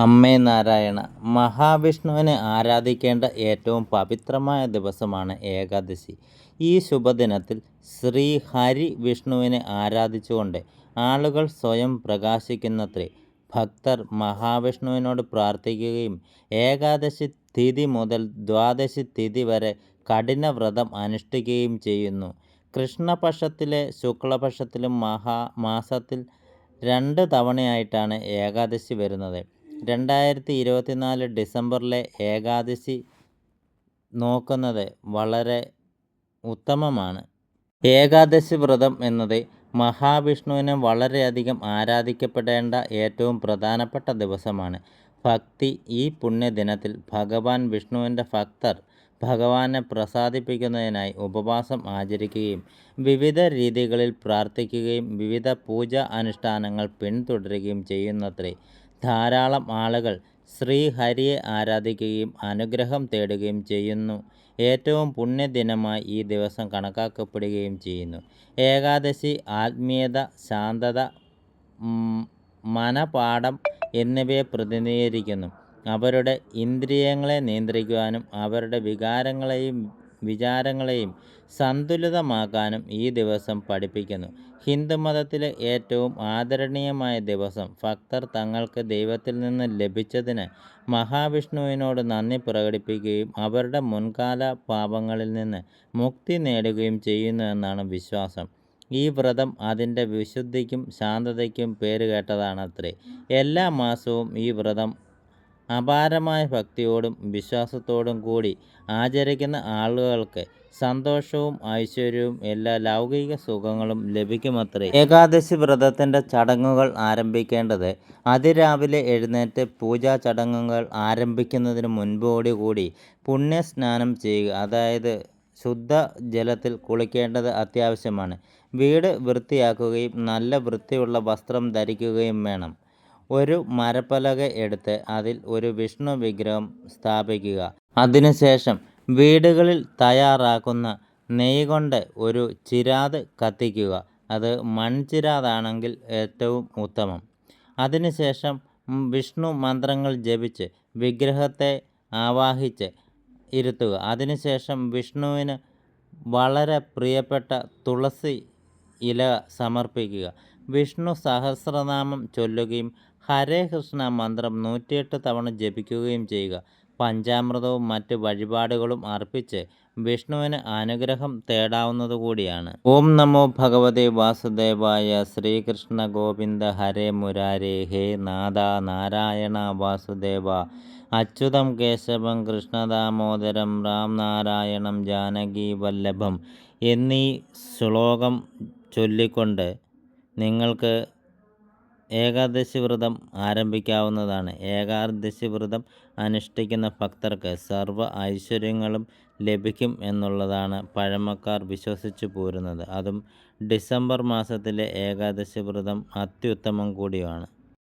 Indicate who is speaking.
Speaker 1: അമ്മേ നാരായണ മഹാവിഷ്ണുവിനെ ആരാധിക്കേണ്ട ഏറ്റവും പവിത്രമായ ദിവസമാണ് ഏകാദശി. ഈ ശുഭദിനത്തിൽ ശ്രീ ഹരി വിഷ്ണുവിനെ ആരാധിച്ചുകൊണ്ട് ആളുകൾ സ്വയം പ്രകാശിക്കുന്നത്രേ. ഭക്തർ മഹാവിഷ്ണുവിനോട് പ്രാർത്ഥിക്കുകയും ഏകാദശി തിഥി മുതൽ ദ്വാദശി തിഥി വരെ കഠിന വ്രതം അനുഷ്ഠിക്കുകയും ചെയ്യുന്നു. കൃഷ്ണപക്ഷത്തിലെ ശുക്ലപക്ഷത്തിലും മഹാ മാസത്തിൽ രണ്ട് തവണയായിട്ടാണ് ഏകാദശി വരുന്നത്. രണ്ടായിരത്തി ഇരുപത്തിനാല് ഡിസംബറിലെ ഏകാദശി നോക്കുന്നത് വളരെ ഉത്തമമാണ്. ഏകാദശി വ്രതം എന്നത് മഹാവിഷ്ണുവിനെ വളരെയധികം ആരാധിക്കപ്പെടേണ്ട ഏറ്റവും പ്രധാനപ്പെട്ട ദിവസമാണ്. ഭക്തി ഈ പുണ്യദിനത്തിൽ ഭഗവാൻ വിഷ്ണുവിന്റെ ഭക്തർ ഭഗവാനെ പ്രസാദിപ്പിക്കുന്നതിനായി ഉപവാസം ആചരിക്കുകയും വിവിധ രീതികളിൽ പ്രാർത്ഥിക്കുകയും വിവിധ പൂജാ അനുഷ്ഠാനങ്ങൾ പിന്തുടരുകയും ചെയ്യുന്നത്രേ ധാരാളം ആളുകൾ ശ്രീഹരിയെ ആരാധിക്കുകയും അനുഗ്രഹം തേടുകയും ചെയ്യുന്നു. ഏറ്റവും പുണ്യദിനമായി ഈ ദിവസം കണക്കാക്കപ്പെടുകയും ചെയ്യുന്നു. ഏകാദശി ആത്മീയത ശാന്തത മനപാഠം എന്നിവയെ പ്രതിനിധീകരിക്കുന്നു. അവരുടെ ഇന്ദ്രിയങ്ങളെ നിയന്ത്രിക്കുവാനും അവരുടെ വികാരങ്ങളെയും വിചാരങ്ങളെയും സന്തുലിതമാക്കാനും ഈ ദിവസം പഠിപ്പിക്കുന്നു. ഹിന്ദുമതത്തിലെ ഏറ്റവും ആദരണീയമായ ദിവസം ഭക്തർ തങ്ങൾക്ക് ദൈവത്തിൽ നിന്ന് ലഭിച്ചതിന് മഹാവിഷ്ണുവിനോട് നന്ദി പ്രകടിപ്പിക്കുകയും അവരുടെ മുൻകാല പാപങ്ങളിൽ നിന്ന് മുക്തി നേടുകയും ചെയ്യുന്നു എന്നാണ് വിശ്വാസം. ഈ വ്രതം അതിന്റെ വിശുദ്ധിക്കും ശാന്തതയ്ക്കും പേരുകേട്ടതാണത്രേ. എല്ലാ മാസവും ഈ വ്രതം അപാരമായ ഭക്തിയോടും വിശ്വാസത്തോടും കൂടി ആചരിക്കുന്ന ആളുകൾക്ക് സന്തോഷവും ഐശ്വര്യവും എല്ലാ ലൗകിക സുഖങ്ങളും ലഭിക്കുമത്രേ. ഏകാദശി വ്രതത്തിന്റെ ചടങ്ങുകൾ ആരംഭിക്കേണ്ടത് അതിരാവിലെ എഴുന്നേറ്റ് പൂജാ ചടങ്ങുകൾ ആരംഭിക്കുന്നതിന് മുൻപോടുകൂടി പുണ്യസ്നാനം ചെയ്യുക അതായത് ശുദ്ധ ജലത്തിൽ കുളിക്കേണ്ടത് അത്യാവശ്യമാണ്. വീട് വൃത്തിയാക്കുകയും നല്ല വൃത്തിയുള്ള വസ്ത്രം ധരിക്കുകയും വേണം. ഒരു മരപ്പലക എടുത്ത് അതിൽ ഒരു വിഷ്ണു വിഗ്രഹം സ്ഥാപിക്കുക. അതിനുശേഷം വീടുകളിൽ തയ്യാറാക്കുന്ന നെയ് കൊണ്ട് ഒരു ചിരാത് കത്തിക്കുക. അത് മൺചിരാതാണെങ്കിൽ ഏറ്റവും ഉത്തമം. അതിനുശേഷം വിഷ്ണു മന്ത്രങ്ങൾ ജപിച്ച് വിഗ്രഹത്തെ ആവാഹിച്ച് ഇരുത്തുക. അതിനുശേഷം വിഷ്ണുവിന് വളരെ പ്രിയപ്പെട്ട തുളസി ഇല സമർപ്പിക്കുക. വിഷ്ണു സഹസ്രനാമം ചൊല്ലുകയും ഹരേ കൃഷ്ണ മന്ത്രം നൂറ്റിയെട്ട് തവണ ജപിക്കുകയും ചെയ്യുക. പഞ്ചാമൃതവും മറ്റ് വഴിപാടുകളും അർപ്പിച്ച് വിഷ്ണുവിന് അനുഗ്രഹം തേടാവുന്നതുകൂടിയാണ് ഓം നമോ ഭഗവതേ വാസുദേവായ ശ്രീകൃഷ്ണ ഗോവിന്ദ ഹരേ മുരാരേ. ഹേ നാഥ നാരായണ വാസുദേവ. അച്യുതം കേശവം കൃഷ്ണദാമോദരം രാം നാരായണം ജാനകി വല്ലഭം എന്നീ ശ്ലോകം ചൊല്ലിക്കൊണ്ട് നിങ്ങൾക്ക് ഏകാദശി വ്രതം ആരംഭിക്കാവുന്നതാണ്. ഏകാദശി വ്രതം അനുഷ്ഠിക്കുന്ന ഭക്തർക്ക് സർവ ഐശ്വര്യങ്ങളും ലഭിക്കും എന്നുള്ളതാണ് പഴമക്കാർ വിശ്വസിച്ചു പോരുന്നത്. അതും ഡിസംബർ മാസത്തിലെ ഏകാദശി വ്രതം അത്യുത്തമം കൂടിയാണ്.